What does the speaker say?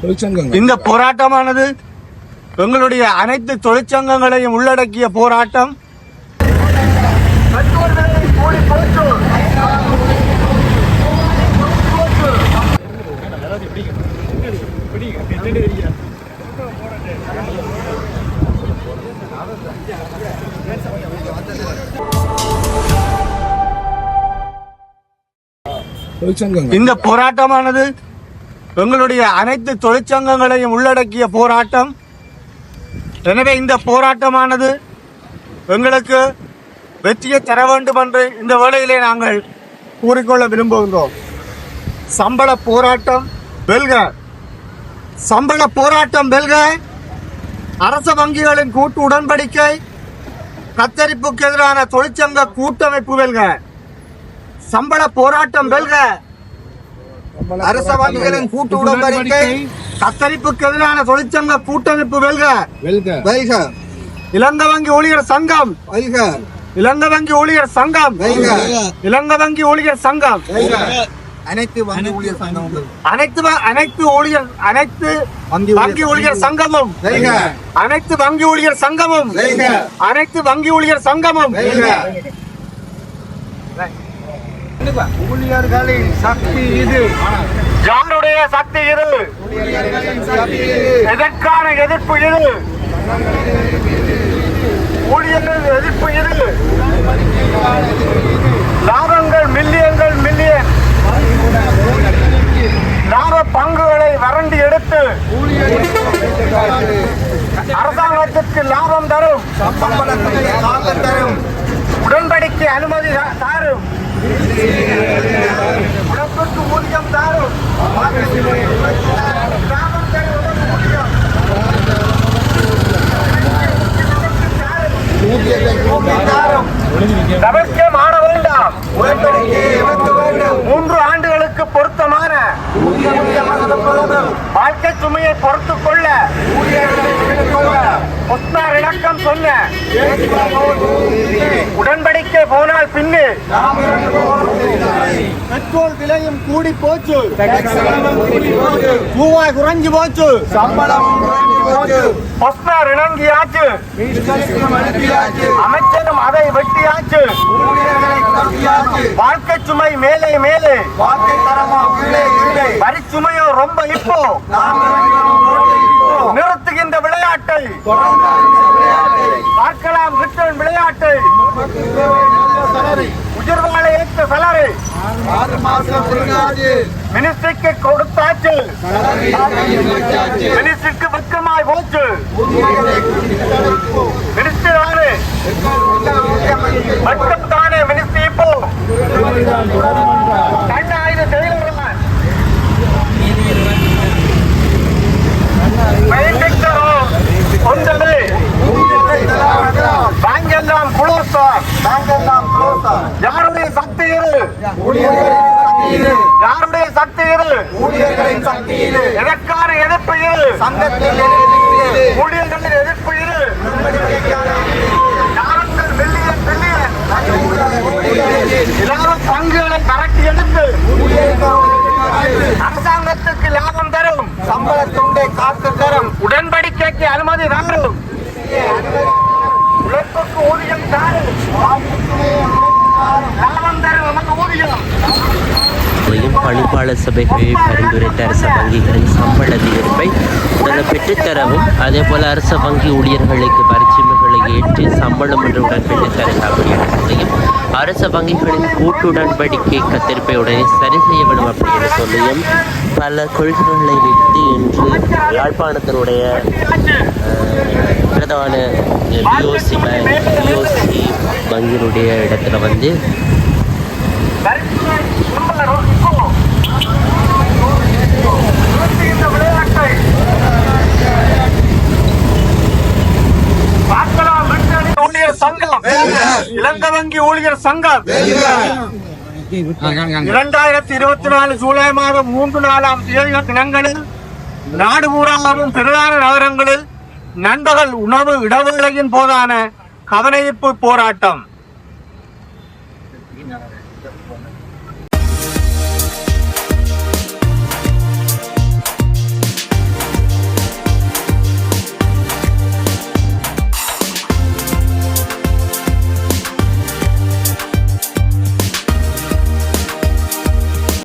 தொழிற்சங்கங்கள். இந்த போராட்டமானது எங்களுடைய அனைத்து தொழிற்சங்கங்களையும் உள்ளடக்கிய போராட்டம். இந்த போராட்டமானது எங்களுடைய அனைத்து தொழிற்சங்கங்களையும் உள்ளடக்கிய போராட்டம். எனவே இந்த போராட்டமானது எங்களுக்கு வெற்றியை தர வேண்டும் என்று இந்த வேளையிலே நாங்கள் கூறிக்கொள்ள விரும்புகின்றோம். சம்பள போராட்டம் வெல்க. சம்பள போராட்டம் வெல்க. அரச வங்கிகளின் கூட்டு உடன்படிக்கை. கத்தரிப்புக்கு எதிரான தொழிற்சங்க கூட்டமைப்பு வெல்க. சம்பள போராட்டம் வெல்க. அரச வங்கிகளின் கூட்டு உடன்படிக்கை கத்தரிப்புக்கு எதிரான தொழிற்சங்க கூட்டமைப்பு வெல்க. வெல்க. வெல்க. இலங்கை வங்கி ஊழியர் சங்கம். வெல்க. இலங்கை வங்கி ஊழியர் சங்கம். வெல்க. இலங்கை வங்கி ஊழியர் சங்கம். அனைத்து வங்கி ஊழியர் அனைத்து வ- அனைத்து ஊழியர் அனைத்து வங்கி ஊழியர் வங்கி ஊழியர் சங்கமும். வெல்க. அனைத்து வங்கி ஊழியர் சங்கமும். வெல்க. அனைத்து வங்கி ஊழியர் சங்கமும். வெல்க. ஊழியர்களின் சக்தி இது. யாருடைய சக்தி இது? எதற்கான எதிர்ப்பு இது? ஊழியர்கள் எதிர்ப்பு இது? லாபங்கள் மில்லியன்கள் மில்லியன். லாப பங்குகளை வறண்டு எடுத்து அரசாங்கத்திற்கு லாபம் தரும். உடன்படிக்கை அனுமதி தாரும். உழைப்புக்கு ஊதியம் தாரும் லாபம் தரும் ஊதியம் தவிர்க்க மாற வேண்டாம் மூன்று ஆண்டுகளுக்கு பொருத்தமான வாழ்க்கை சுமையை பொறுத்துக் கொள்ள புத்தார் இணக்கம் சொன்ன உடன்படிக்கை போனால் பின்னு. பெட்ரோல் விலையும் கூடி போச்சு. ரூபாய் குறைஞ்சு போச்சு. பொஸ்னார் இணங்கியாச்சு. அமைச்சரும் அதை வெட்டியாச்சு. வாழ்க்கை சுமை மேலே மேலே. வரி சுமையோ ரொம்ப இப்போ. நிறுத்துகின்ற விளையாட்டை. உயர்வாளை ஏற்ற சலரை மினிஸ்ட்ரிக்கு கொடுத்தாச்சு. மினிஸ்ட்ரிக்கு வெக்கமாய் போச்சு. மினிஸ்டர் யாருடைய சக்தி இரு எதற்கான எதிர்ப்பு இரு ஊழியர்களின் எதிர்ப்பு எல்லாரும் பங்குகளை கரட்டி எடுத்து. அரசாங்கத்துக்கு லாபம் தரும். சம்பளத்துண்டை காத்து தரும். உடன்படிக்கைக்கு அனுமதி தரும் உழைப்புக்கு ஊதியம் தாரும் லாபம் தரும் நமக்கு ஊதியம் இதையும் பணிப்பாளர் சபைகளில் பரிந்துரைத்த அரச வங்கிகளின் சம்பள அதிகரிப்பை உடனே பெற்றுத்தரவும் அதே போல அரச வங்கி ஊழியர்களுக்கு பரிச்சுமைகளை ஏற்றி சம்பளம் என்ற உடன் பெற்றுத்தரலாம் சொல்லியும் அரச வங்கிகளின் கூட்டு உடன்படிக்கை கத்திருப்பை உடனே சரி செய்ய வேண்டும் அப்படின்னு சொல்லியும் பல கொள்கைகளை விட்டு இன்று யாழ்ப்பாணத்தினுடைய பிரதான பிஓசி பிஓசி வங்கியினுடைய இடத்துல வந்து வங்கி ஊழியர் சங்கம். இரண்டாயிரத்தி இருபத்தி நாலு ஜூலை மாதம் மூன்று நாலாம் தேதி தினங்களில் நாடு பூராவும் பிரதான நகரங்களில் நண்பகல் உணவு இடவேளையின் போதான கவனயிப்பு போராட்டம்.